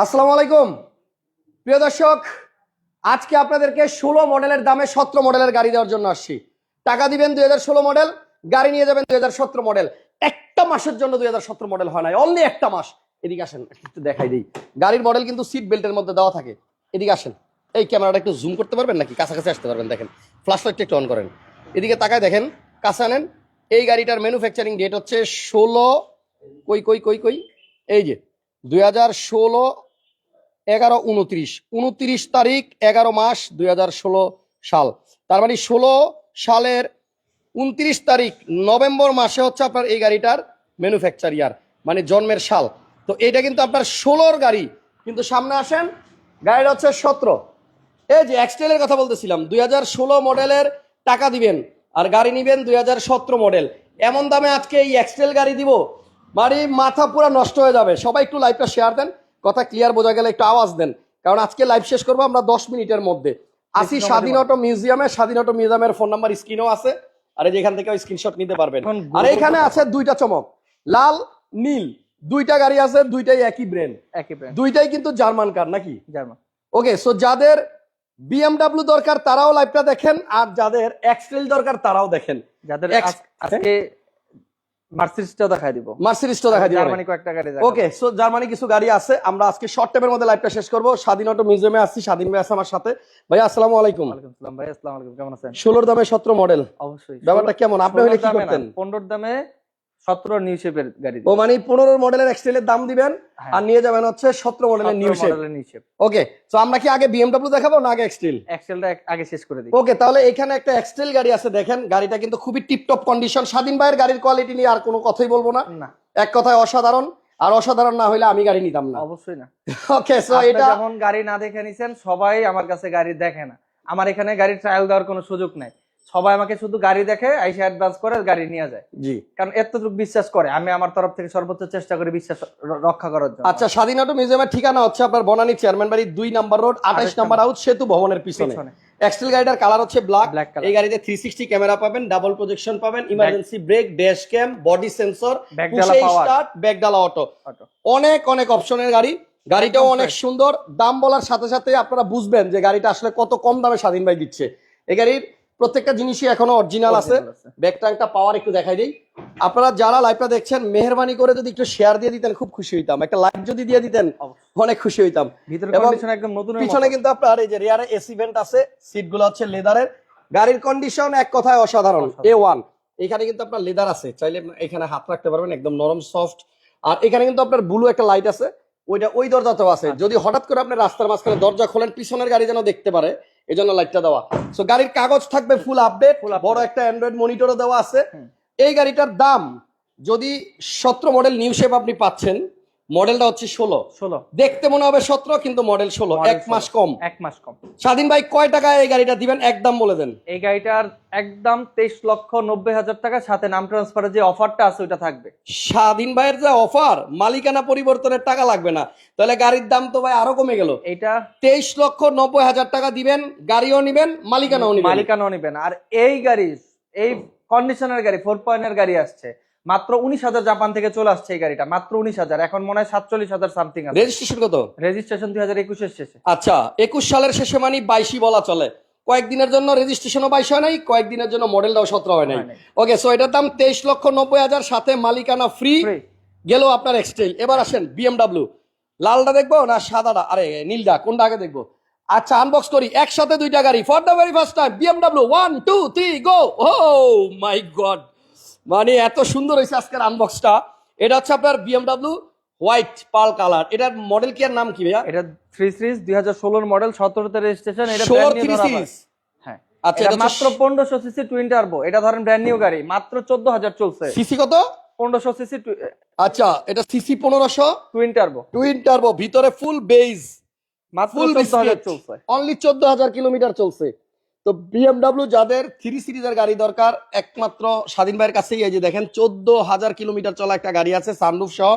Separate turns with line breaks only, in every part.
আসসালামু আলাইকুম। প্রিয় দর্শক, আজকে আপনাদেরকে ষোলো মডেলের দামে সতেরো মডেলের গাড়ি দেওয়ার জন্য আসছি। টাকা দিবেন দুই হাজার ষোলো মডেল, গাড়ি নিয়ে যাবেন দুই হাজার সতেরো মডেল। একটা মাসের জন্য দুই হাজার সতেরো মডেল হয় নাই অনলি একটা মাস। এদিকে আসেন, একটু দেখাই দিই। গাড়ির মডেল কিন্তু সিট বেল্টের মধ্যে দেওয়া থাকে। এদিকে আসেন, এই ক্যামেরাটা একটু জুম করতে পারবেন নাকি? কাছাকাছি আসতে পারবেন, দেখেন। ফ্ল্যাশ লাইটটা একটু অন করেন। এদিকে তাকায় দেখেন, কাছে আনেন। এই গাড়িটার ম্যানুফ্যাকচারিং ডেট হচ্ছে ষোলো, কই কই কই কই? এই যে দুই হাজার ষোলো, এগারো, উনত্রিশ। উনত্রিশ তারিখ, এগারো মাস, দুই হাজার ষোলো সাল। তার মানে ষোলো সালের উনত্রিশ তারিখ, নভেম্বর মাসে হচ্ছে আপনার এই গাড়িটার ম্যানুফ্যাকচার ইয়ার মানে জন্মের সাল। তো এটা কিন্তু আপনার ষোলোর গাড়ি। কিন্তু সামনে আসেন, গাড়িটা হচ্ছে সতেরো। এই যে এক্সটেলের কথা বলতেছিলাম, দুই হাজার ষোলো মডেলের টাকা দিবেন, আর গাড়ি নিবেন দুই হাজার সতেরো মডেল। এমন দামে আজকে এই এক্সটেল গাড়ি দিব বাড়ি মাথা পুরো নষ্ট হয়ে যাবে। সবাই একটু লাইভটা শেয়ার দেন কথা ক্লিয়ার বোঝা গেলে একটু আওয়াজ দেন। কারণ আজকে লাইভ শেষ করব আমরা দশ মিনিটের মধ্যে। আসি স্বাধীন অটো মিউজিয়ামে স্বাধীন অটো মিউজিয়ামের ফোন নাম্বার স্ক্রিনও আছে। আর এই যে এখান থেকে স্ক্রিনশট নিতে পারবেন। আর এখানে আছে দুইটা চমক। লাল নীল দুইটা গাড়ি আছে দুইটাই একই ব্র্যান্ড
একই ব্র্যান্ড
দুইটাই কিন্তু জার্মান কার নাকি?
জার্মান।
ওকে সো যাদের বিএমডাব্লিউ দরকার তারাও লাইভটা দেখেন আর যাদের এক্সটেল দরকার তারাও দেখেন।
যাদের আজকে দেখাই দিব।
যাবে
জার্মানি কয়েকটা গাড়ি
ওকে সো জার্মানি কিছু গাড়ি আছে। আমরা আজকে শর্ট টাইমের মধ্যে লাইভটা শেষ করব। স্বাধীন অটো মিউজিয়ামে আসছি স্বাধীন ভাই আছে আমার সাথে। ভাই আসসালামু আলাইকুম।
ওয়ালাইকুম আসসালাম ভাই আসসালামু আলাইকুম। কেমন আছেন?
ষোলোর দামে সতেরো মডেল
অবশ্যই।
ব্যাপারটা কেমন? আপনি হলে কি করতেন?
পনেরোর দামে সতেরো নিউ শেপের গাড়ি
ও মানে পনেরো মডেলের এক্সটেলের দাম দিবেন
হ্যাঁ।
আর নিয়ে যাবেন হচ্ছে সতেরো মডেলের নিউ শেপ
মডেলের নিউ শেপ
ওকে তো আমরা কি আগে বিএমডাব্লিউ দেখাবো না আগে এক্সটেল
এক্সেলটা আগে শেষ করে দিই।
ওকে তাহলে এখানে একটা এক্সটেল গাড়ি আছে দেখেন। গাড়িটা কিন্তু খুবই টিপটপ কন্ডিশন স্বাধীন ভাইয়ের গাড়ির কোয়ালিটি নিয়ে আর কোনো কথাই বলব না।
না।
এক কথায় অসাধারণ। আর অসাধারণ না হলে আমি গাড়ি নিতাম না।
অবশ্যই না।
ওকে সো এটা
যখন গাড়ি না দেখে নিছেন সবাই আমার কাছে গাড়ি দেখে না। আমার এখানে গাড়ি ট্রায়াল দেওয়ার কোনো সুযোগ নাই। সবাই আমাকে শুধু গাড়ি দেখে আইসা অ্যাডভান্স করে গাড়ি নিয়ে যায়।
জি।
কারণ এতটুকু বিশ্বাস করে আমি আমার তরফ থেকে সর্বোচ্চ চেষ্টা করি বিশ্বাস রক্ষা করার জন্য।
আচ্ছা স্বাধীন অটো মিউজিয়ামের ঠিকানা হচ্ছে আপনার বনানী চেয়ারম্যান বাড়ি দুই নাম্বার রোড আঠাশ
28
নাম্বার হাউস সেতু ভবনের পিছনে। এক্সটেল গাড়িটার কালার হচ্ছে ব্ল্যাক
Black color।
এই গাড়িতে থ্রি সিক্সটি ক্যামেরা পাবেন ডাবল প্রজেকশন পাবেন emergency brake dash cam body sensor. Start ব্যাকডালা auto অনেক অনেক অপশনের গাড়ি। গাড়িটাও অনেক সুন্দর। দাম বলার সাথে সাথে আপনারা বুঝবেন যে গাড়িটা আসলে কত কম দামে স্বাধীন ভাই দিচ্ছে। এই গাড়ির প্রত্যেকটা জিনিসই এখনও অরিজিনাল আছে। ব্যাক ট্যাঙ্কটা পাওয়ার একটু দেখাই দিই। আপনারা যারা লাইভটা দেখছেন মেহরবানি করে যদি একটু শেয়ার দিয়ে দিতেন খুব খুশি হইতাম। একটা লাইভ যদি দিয়ে দিতেন। অনেক খুশি হইতাম।
ভিতরে
এবং
কন্ডিশন একদম নতুন
পিছনে কিন্তু আপনার এই যে রিয়ারে এসি ভেন্ট আছে সিটগুলো হচ্ছে লেদারের গাড়ির কন্ডিশন এক কথায় অসাধারণ। এ ওয়ান এখানে কিন্তু আপনার লেদার আছে। চাইলে এখানে হাত রাখতে পারবেন একদম নরম সফট আর এখানে কিন্তু আপনার ব্লু একটা লাইট আছে। ওইটা ওই দরজাতেও আছে।
আচ্ছা।
যদি হঠাৎ করে আপনি রাস্তার মাঝখানে দরজা খোলেন পিছনের গাড়ি যেন দেখতে পারে এই জন্য লাইটটা দেওয়া। সো গাড়ির কাগজ থাকবে ফুল আপডেট বড় একটা অ্যান্ড্রয়েড মনিটরও দেওয়া আছে। এই গাড়িটার দাম যদি সতেরো মডেল নিউ শেপ আপনি পাচ্ছেন মডেলটা হচ্ছে ষোলো।
ষোলো।
দেখতে মনে হবে সতেরো কিন্তু মডেল ষোলো। এক মাস কম।
এক মাস কম।
স্বাধীন ভাই কয় টাকায় এই গাড়িটা দিবেন? একদম বলে দেন।
এই গাড়িটার একদম তেইশ লক্ষ নব্বই হাজার টাকা সাথে নাম ট্রান্সফারের যে অফারটা আছে ওইটা থাকবে।
স্বাধীন ভাইয়ের যে অফার মালিকানা পরিবর্তনের টাকা লাগবে না। তাহলে গাড়ির দাম তো ভাই আরও কমে গেল।
এইটা
তেইশ লক্ষ নব্বই হাজার টাকা দিবেন গাড়িও নিবেন মালিকানাও নিবেন।
মালিকানাও নিবেন। আর এই গাড়ি এই কন্ডিশনের গাড়ি ফোর পয়েন্টের গাড়ি আসছে। মাত্র উনিশ হাজার জাপান থেকে চলে আসছে এই গাড়িটা মাত্র উনিশ হাজার এখন মনে হয় সাতচল্লিশ হাজার সামথিং আছে।
রেজিস্ট্রেশন কত?
রেজিস্ট্রেশন দুই হাজার একুশের শেষে।
আচ্ছা একুশ সালের শেষে মানে বাইশই বলা চলে। কয়েকদিনের জন্য রেজিস্ট্রেশনও বাইশ হয় নাই কয়েকদিনের জন্য মডেলটাও সতেরো হয় নাই। ওকে সো এটার দাম তেইশ লক্ষ নব্বই হাজার সাথে মালিকানা ফ্রি। গেল আপনার এক্সটেল এবার আসেন বিএমডাব্লিউ লালটা দেখব না সাদাটা? আরে নীলটা কোনটা আগে দেখব? আচ্ছা আনবক্স করি। একসাথে দুইটা গাড়ি। For the very first time BMW one two three go oh my god মানে এত সুন্দর হয়েছে আজকের আনবক্সটা এটা হচ্ছে আপনার বিএমডাব্লিউ হোয়াইট পাল কালার এটার মডেল কি আর নাম কি ভাইয়া?
এটা থ্রি সিরিজ দুই হাজার ষোলোর মডেল সতেরোতে রেজিস্ট্রেশন এটা
ষোলো থ্রি সিরিজ
হ্যাঁ।
আচ্ছা
এটা মাত্র পনেরোশো সিসি টুইন টার্বো এটা ধরেন ব্র্যান্ড নিউ গাড়ি মাত্র চোদ্দ হাজার চলছে।
সিসি কত?
পনেরোশো সিসি
আচ্ছা এটা সিসি পনেরোশো?
টুইন টার্বো
টুইন টার্বো ভিতরে ফুল বেজ
মাত্র
ফুল
চোদ্দ হাজার চলছে।
অনলি চোদ্দ হাজার কিলোমিটার চলছে। তো বিএমডাব্লিউ যাদের থ্রি সিরিজের গাড়ি দরকার একমাত্র স্বাধীন ভাইয়ের কাছেই এই যে দেখেন চোদ্দ হাজার কিলোমিটার চলা একটা গাড়ি আছে সানরুফ সহ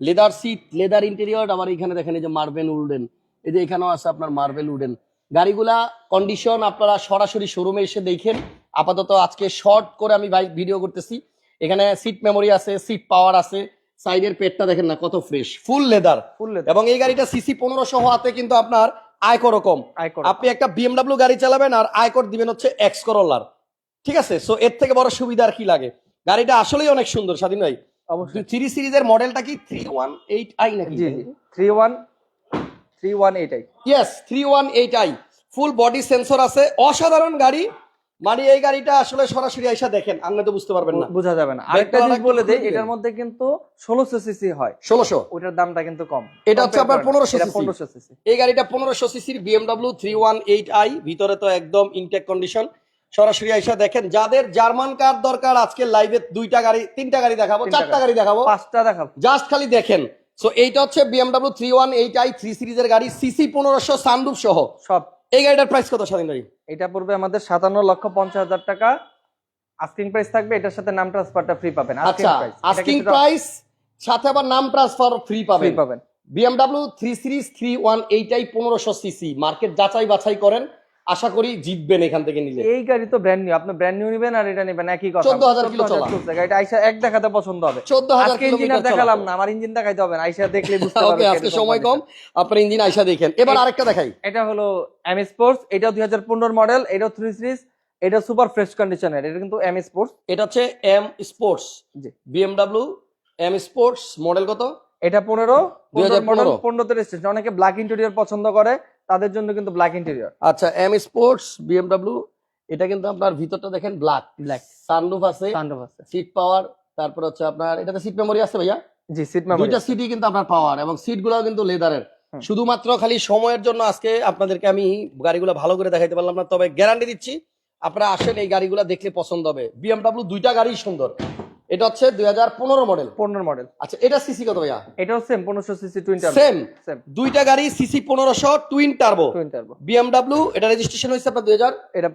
লেদার সিট লেদার ইন্টেরিয়র আবার এখানে দেখেন এই যে মার্বেল উডেন এই যে এখানেও আছে আপনার মার্বেল উডেন গাড়িগুলা কন্ডিশন আপনারা সরাসরি শোরুমে এসে দেখেন। আপাতত আজকে শর্ট করে আমি বাইক ভিডিও করতেছি। এখানে সিট মেমোরি আছে সিট পাওয়ার আছে সাইডের পেটটা দেখেন না কত fresh full leather
full leather
এবং এই গাড়িটা সিসি পনেরোশো হওয়াতে কিন্তু আপনার আয়কর কম।
আইকন
আপনি একটা বিএমডাব্লিউ গাড়ি চালাবেন আর আয়কর দিবেন হচ্ছে এক্স করোলার ঠিক আছে? সো এর থেকে বড় সুবিধা আর কি লাগে? গাড়িটা আসলেই অনেক সুন্দর স্বাধীন ভাই।
অবশ্যই।
থ্রি সিরিজের মডেলটা কি থ্রি ওয়ান এইট আই নাকি?
Three one three one eight i
yes three one eight i full body sensor আছে। অসাধারণ গাড়ি। মানে এই গাড়িটা আসলে সরাসরি আইসা দেখেন আপনি তো বুঝতে পারবেন না।
বোঝা যাবে না। আরেকটা জিনিস বলে দেই এটার মধ্যে কিন্তু ষোলোশো সিসি হয়।
ষোলোশো?
ওটার দামটা কিন্তু কম।
এটা হচ্ছে আপনার 1500 cc
পনেরোশো সিসি
এই গাড়িটা পনেরোশো সিসির বিএমডাব্লিউ থ্রি ওয়ান ভিতরে তো একদম ইনটেক কন্ডিশন সরাসরি আইসা দেখেন যাদের জার্মান কার দরকার আজকে লাইভে দুইটা গাড়ি তিনটা গাড়ি দেখাবো চারটা
গাড়ি।
দেখাবো।
পাঁচটা দেখাবো।
জাস্ট খালি দেখেন। সো এইটা হচ্ছে BMW three one eight i three সিরিজের গাড়ি সিসি পনেরোশো সানরুফ সহ।
সব।
এই গাড়িটার প্রাইস কত স্বাধীন ভাই?
এটা পড়বে আমাদের সাতান্ন লক্ষ পঞ্চাশ হাজার টাকা। আস্কিং প্রাইস থাকবে এটার সাথে নাম ট্রান্সফারটা ফ্রি পাবেন।
আচ্ছা আস্কিং প্রাইস সাথে আবার নাম ট্রান্সফার ফ্রি পাবেন।
পাবেন।
BMW three series three one এইটাই পনেরোশো সিসি মার্কেট যাচাই বাছাই করেন। আশা করি জিতবেন এখান থেকে নিলে
এই গাড়ি তো ব্র্যান্ড নিউ আপনি ব্র্যান্ড নিউ নেবেন আর এটা নেবেন একই কথা।
14,000 কিলো চলা।
গাড়িটা আইসা এক দেখাতে পছন্দ হবে।
চোদ্দ হাজার
আজকে ইঞ্জিনিয়ার দেখালাম না আমার ইঞ্জিন দেখাইতে হবে না আইসা দেখলে বুঝতে
ওকে আজকে সময় কম আপনার ইঞ্জিন আইসা দেখেন। এবার আরেকটা দেখাই।
এটা হলো এম স্পোর্টস এটা দুই হাজার পনেরো মডেল এটা থ্রি সিরিজ এটা সুপার ফ্রেশ কন্ডিশনের এটা কিন্তু এম স্পোর্টস
এটা হচ্ছে এম স্পোর্টস
জি।
বিএমডাব্লিউ এম স্পোর্টস মডেল কত?
এটা পনেরো
2015
মডেল পনেরোতে রেজিস্ট্রেশন অনেকে ব্ল্যাক ইন্টেরিয়র পছন্দ করে তাদের জন্য কিন্তু ব্ল্যাক ইন্টেরিয়র
আচ্ছা এম স্পোর্টস বিএমডাব্লিউ এটা কিন্তু আপনার ভিতরটা দেখেন ব্ল্যাক
ব্ল্যাক
সানরুফ আছে
সানরুফ আছে।
সিট পাওয়ার তারপর হচ্ছে আপনার এটাতে সিট মেমোরি আছে ভাইয়া?
জি সিট মেমোরি
দুইটা সিটই কিন্তু আপনার পাওয়ার এবং সিট গুলাও কিন্তু লেদারের। শুধুমাত্র খালি সময়ের জন্য আজকে আপনাদেরকে আমি গাড়িগুলো ভালো করে দেখাইতে পারলাম না তবে গ্যারান্টি দিচ্ছি আপনারা আসেন এই গাড়িগুলো দেখলে পছন্দ হবে। বিএমডাব্লিউ দুইটা গাড়ি সুন্দর। এটা হচ্ছে দুই হাজার পনেরো মডেল
পনেরো মডেল
আচ্ছা এটা সিসি কত ভাইয়া?
এটাও সেম পনেরোশো CC twin turbo
same
same
দুইটা গাড়ি সিসি পনেরোশো twin turbo
twin turbo
BMW এটা রেজিস্ট্রেশন হয়েছে আপনার দুই হাজার
এটা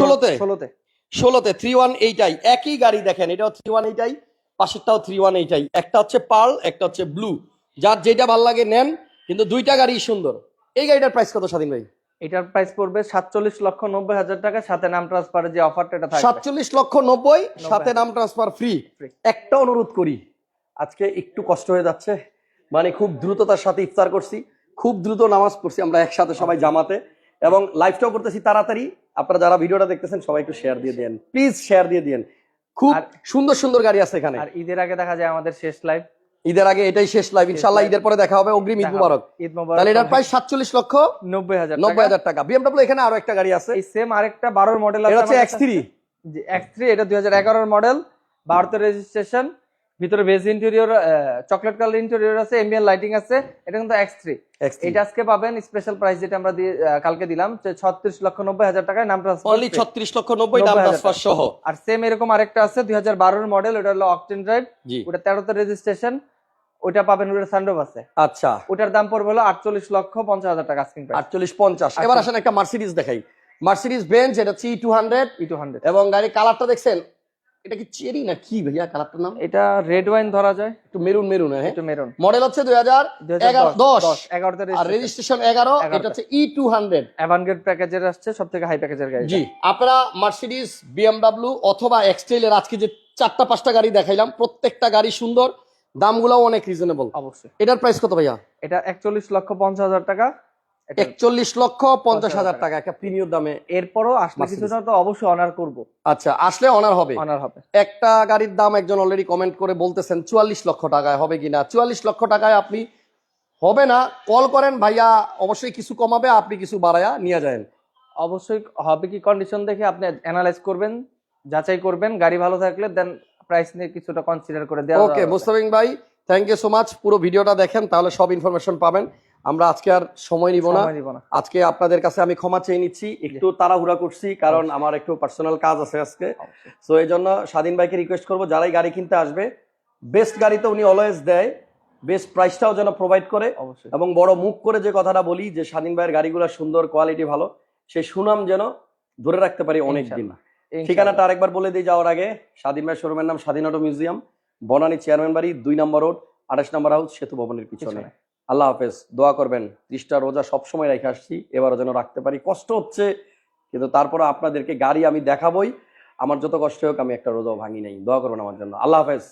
ষোলোতে?
ষোলোতে।
ষোলোতে থ্রি ওয়ান এইটাই একই গাড়ি দেখেন এটাও থ্রি ওয়ান এইটাই পাশেরটাও থ্রি ওয়ান এইটাই একটা হচ্ছে পার্ল একটা হচ্ছে ব্লু যার যেটা ভালো লাগে নেন কিন্তু দুইটা গাড়ি সুন্দর। এই গাড়িটার প্রাইস কত স্বাধীন ভাই?
এটার প্রাইস পড়বে সাতচল্লিশ লক্ষ নব্বই হাজার টাকা। সাথে নাম ট্রান্সফারের যে অফারটা এটা থাকবে।
সাতচল্লিশ লক্ষ নব্বই সাথে নাম ট্রান্সফার ফ্রি একটা অনুরোধ করি আজকে একটু কষ্ট হয়ে যাচ্ছে। মানে খুব দ্রুততার সাথে ইফতার করছি খুব দ্রুত নামাজ পড়ছি আমরা একসাথে সবাই জামাতে। এবং লাইভটাও করতেছি তাড়াতাড়ি। আপনারা যারা ভিডিওটা দেখতেছেন সবাই একটু শেয়ার দিয়ে দেন। প্লিজ শেয়ার দিয়ে দেন। খুব সুন্দর সুন্দর গাড়ি আছে এখানে।
আর ঈদের আগে দেখা যায় আমাদের শেষ লাইভ
ঈদের আগে এটাই শেষ লাইভ ইনশাল্লাহ ঈদের পরে দেখা হবে অগ্রিম ঈদ মুবারক। তাহলে এটার প্রাইস সাতচল্লিশ লক্ষ
নব্বই হাজার
নব্বই হাজার টাকা। বিএমডাব্লিউ এখানে আরও একটা গাড়ি আছে।
এই সেম আরেকটা বারোর মডেল
এটা হচ্ছে এক্স থ্রি
এক্স থ্রি এটা দুই হাজার এগারোর মডেল বারোতে রেজিস্ট্রেশন ভিতরে beige interior chocolate colour interior আছে এমবিএন লাইটিং আছে। এটা কিন্তু এক্স থ্রি এটা আজকে পাবেন স্পেশাল প্রাইস যেটা আমরা কালকে দিলাম ছত্রিশ লক্ষ নব্বই হাজার টাকায় নাম
অনলি ছত্রিশ লক্ষ নব্বই নাম
90,000
ট্রান্সফার সহ।
আর সেম এরকম আরেকটা আছে দুই হাজার বারোর মডেল ওটা হলো অকটেন ড্রাইভ ওটা তেরোতে রেজিস্ট্রেশন ওটা পাবেন ওটা সানরুফ আছে।
আচ্ছা।
ওটার দাম পড়বে হলো আটচল্লিশ লক্ষ পঞ্চাশ হাজার টাকা আস্কিং প্রাইস
আটচল্লিশ পঞ্চাশ। এবার আসেন একটা মার্সিডিজ দেখাই। মার্সিডিজ বেঞ্চ এটা C two hundred
E two hundred
এবং গাড়ির কালারটা দেখছেন? এটা কি চেরি না কি ভাইয়া কালারটার নাম?
এটা রেড ওয়াইন ধরা যায়।
একটু মেরুন মেরুন হ্যাঁ।
একটু মেরুন।
মডেল হচ্ছে দুই হাজার এগারো দশ।
এগারোতে
আর রেজিস্ট্রেশন এগারো
এগারোতে।
এটা হচ্ছে ই টু হান্ড্রেড
অ্যাভানগেট প্যাকেজের আসছে সব থেকে হাই প্যাকেজের গাড়ি
জি আপনারা মার্সিডিজ বিএমডাব্লিউ অথবা এক্সটেলের আজকে যে চারটা পাঁচটা গাড়ি দেখাইলাম প্রত্যেকটা গাড়ি সুন্দর। দামগুলোও অনেক রিজনেবল
অবশ্যই।
এটার প্রাইস কত ভাইয়া?
এটা একচল্লিশ লক্ষ পঞ্চাশ হাজার টাকা। এটা-
একচল্লিশ লক্ষ পঞ্চাশ হাজার টাকা একটা প্রিমিয়র দামে।
এরপরও আসলে। কিছুটা তো অবশ্যই অনার করব।
আচ্ছা আসলে অনার হবে।
অনার হবে।
একটা গাড়ির দাম একজন অলরেডি কমেন্ট করে বলতেছেন চুয়াল্লিশ লক্ষ টাকায় হবে কিনা। চুয়াল্লিশ লক্ষ টাকায় আপনি হবে না। কল করেন ভাইয়া অবশ্যই কিছু কমাবে আপনি কিছু বাড়ায়া নিয়ে যাবেন
অবশ্যই হবে কি কন্ডিশন দেখে আপনি অ্যানালাইজ করবেন যাচাই করবেন গাড়ি ভালো থাকলে দেন প্রাইস নিয়ে কিছুটা কনসিডার করে দেওয়া
ওকে মুস্তাফিং ভাই থ্যাংক ইউ সো মাচ পুরো ভিডিওটা দেখেন তাহলে সব ইনফরমেশন পাবেন। আমরা আজকে আর সময় নিব না। আজকে আপনাদের কাছে আমি ক্ষমা চেয়ে নিচ্ছি। একটু তাড়াহুড়া করছি কারণ আমার একটু পার্সোনাল কাজ আছে আজকে। সো এই জন্য স্বাধীন ভাইকে রিকোয়েস্ট করব যারাই গাড়ি কিনতে আসবে বেস্ট গাড়ি তো উনি অলওয়েজ দেয় বেস্ট প্রাইসটাও যেন প্রোভাইড করে।
অবশ্যই।
এবং বড় মুখ করে যে কথাটা বলি যে স্বাধীন ভাইয়ের গাড়িগুলো সুন্দর কোয়ালিটি ভালো সেই সুনাম যেন ধরে রাখতে পারি অনেক দিন। ঠিকানাটা আরেকবার বলে দিই যাওয়ার আগে। স্বাধীন ভাই শোরুমের নাম স্বাধীন অটো মিউজিয়াম। বনানী চেয়ারম্যান বাড়ি দুই নম্বর রোড আঠাশ নম্বর হাউস সেতু ভবনের
পিছনে।
আল্লাহ হাফেজ। দোয়া করবেন ত্রিশটা রোজা সবসময় রেখে আসছি এবারও যেন রাখতে পারি। কষ্ট হচ্ছে কিন্তু তারপর আপনাদেরকে গাড়ি আমি দেখাবই। আমার যত কষ্ট হোক আমি একটা রোজাও ভাঙি নাই। দোয়া করবেন আমার জন্য। আল্লাহ হাফেজ।